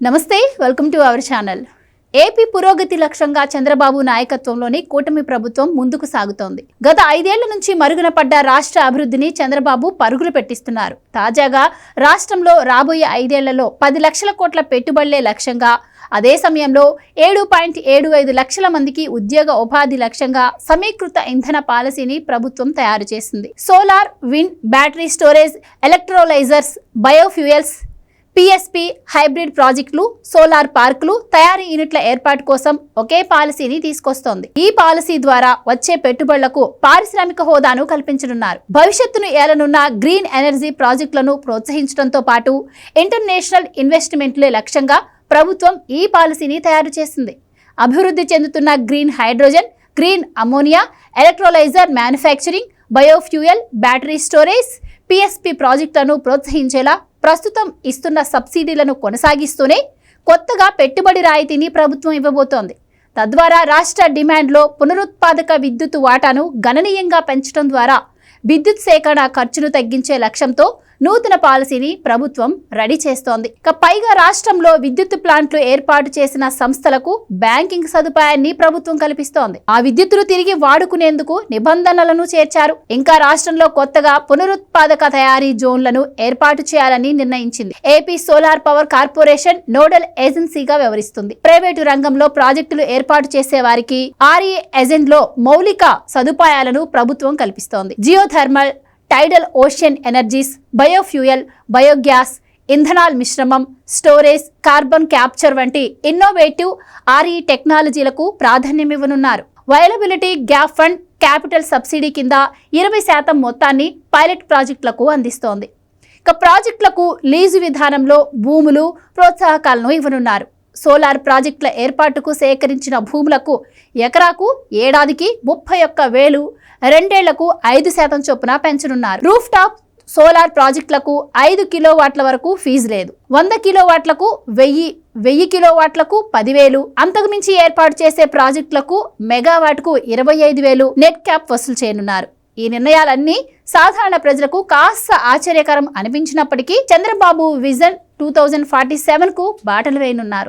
నమస్తే welcome to our channel. AP పురోగతి లక్ష్యంగా చంద్రబాబు నాయకత్వంలోని కూటమి ప్రభుత్వం ముందుకు సాగుతోంది. గత ఐదేళ్ళ నుంచి మరుగున పడ్డ రాష్ట్ర అభివృద్ధిని చంద్రబాబు పరుగులు పెట్టిస్తున్నారు. తాజాగా రాష్ట్రంలో రాబోయే ఐదేళ్ళలో పది లక్షల కోట్ల పెట్టుబడులే లక్ష్యంగా అదే సమయంలో ఏడు పాయింట్ ఏడు ఐదు లక్షల మందికి ఉద్యోగ ఉపాధి లక్ష్యంగా సమీకృత ఇంధన పాలసీని ప్రభుత్వం తయారు చేసింది. Solar wind battery storage electrolysers biofuels PSP hybrid ప్రాజెక్టులు సోలార్ పార్కులు తయారీ యూనిట్ల ఏర్పాటు కోసం ఒకే పాలసీని తీసుకొస్తోంది. ఈ పాలసీ ద్వారా వచ్చే పెట్టుబడులకు పారిశ్రామిక హోదాను కల్పించనున్నారు. భవిష్యత్తును ఏలనున్న గ్రీన్ ఎనర్జీ ప్రాజెక్టులను ప్రోత్సహించడంతో పాటు ఇంటర్నేషనల్ ఇన్వెస్ట్మెంట్లే లక్ష్యంగా ప్రభుత్వం ఈ పాలసీని తయారు చేసింది. అభివృద్ధి చెందుతున్న green hydrogen green ammonia electrolyser manufacturing biofuel battery storage PSP ప్రాజెక్టులను ప్రోత్సహించేలా ప్రస్తుతం ఇస్తున్న సబ్సిడీలను కొనసాగిస్తూనే కొత్తగా పెట్టుబడి రాయితీని ప్రభుత్వం ఇవ్వబోతోంది. తద్వారా రాష్ట్ర డిమాండ్లో పునరుత్పాదక విద్యుత్ వాటాను గణనీయంగా పెంచడం ద్వారా విద్యుత్ సేకరణ ఖర్చును తగ్గించే లక్ష్యంతో నూతన పాలసీని ప్రభుత్వం రెడీ చేస్తోంది. ఇక పైగా రాష్ట్రంలో విద్యుత్ ప్లాంట్లు ఏర్పాటు చేసిన సంస్థలకు బ్యాంకింగ్ సదుపాయాన్ని ప్రభుత్వం కల్పిస్తోంది. ఆ విద్యుత్తును తిరిగి వాడుకునేందుకు నిబంధనలను చేర్చారు. ఇంకా రాష్ట్రంలో కొత్తగా పునరుత్పాదక తయారీ జోన్లను ఏర్పాటు చేయాలని నిర్ణయించింది. AP solar power corporation nodal ఏజెన్సీగా వ్యవహరిస్తుంది ప్రైవేటు రంగంలో ప్రాజెక్టులు ఏర్పాటు చేసే వారికి ఆర్ఈ ఎజెంట్లో మౌలిక సదుపాయాలను ప్రభుత్వం కల్పిస్తోంది. Geothermal tidal ocean energies biofuel biogas ఇంధనాల్ మిశ్రమం స్టోరేజ్ కార్బన్ క్యాప్చర్ వంటి ఇన్నోవేటివ్ ఆర్ఈ టెక్నాలజీలకు ప్రాధాన్యమివ్వనున్నారు. Viability gap fund capital subsidy కింద ఇరవై శాతం మొత్తాన్ని పైలట్ ప్రాజెక్టులకు అందిస్తోంది. ఇక ప్రాజెక్టులకు లీజు విధానంలో భూములు ప్రోత్సాహకాలను ఇవ్వనున్నారు. సోలార్ ప్రాజెక్టుల ఏర్పాటుకు సేకరించిన భూములకు ఎకరాకు ఏడాదికి ముప్పై ఒక్క వేలు రెండేళ్ళకు ఐదు శాతం చొప్పున పెంచనున్నారు. రూఫ్ టాప్ సోలార్ ప్రాజెక్టులకు ఐదు కిలోవాట్ల వరకు ఫీజు లేదు. వంద కిలోవాట్లకు వెయ్యి వెయ్యి కిలోవాట్లకు పదివేలు. అంతకుమించి ఏర్పాటు చేసే ప్రాజెక్టులకు మెగావాట్కు ఇరవై ఐదు వేలు నెట్ క్యాప్ వసూలు చేయనున్నారు. ఈ నిర్ణయాలన్నీ సాధారణ ప్రజలకు కాస్త ఆశ్చర్యకరం అనిపించినప్పటికీ Chandrababu vision two thousand forty సెవెన్కు బాటలు వేయనున్నారు.